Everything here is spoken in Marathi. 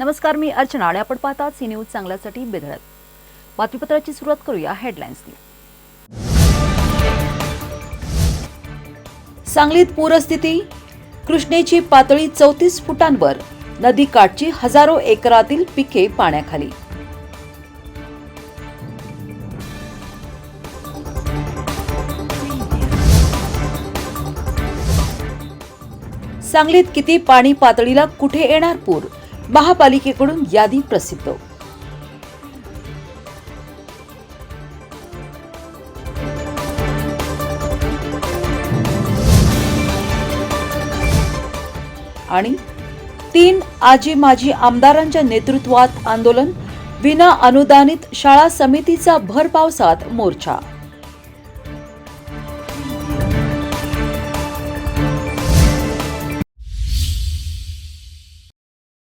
नमस्कार मी अर्चना. आणि आपण पाहतात सी न्यूज चांगल्यासाठी बेधडक. बातमीपत्राची सुरुवात करूया हेडलाईन्सनी. सांगलीत पूरस्थिती. कृष्णेची पातळी चौतीस फुटांवर. नदीकाठची हजारो एकरातील पिके पाण्याखाली. सांगलीत किती पाणी पातळीला कुठे येणार पूर? महापालिकेकडून यादी प्रसिद्ध. आणि तीन आजी माजी आमदारांच्या नेतृत्वात आंदोलन विना अनुदानित शाळा समितीचा भर पावसात मोर्चा.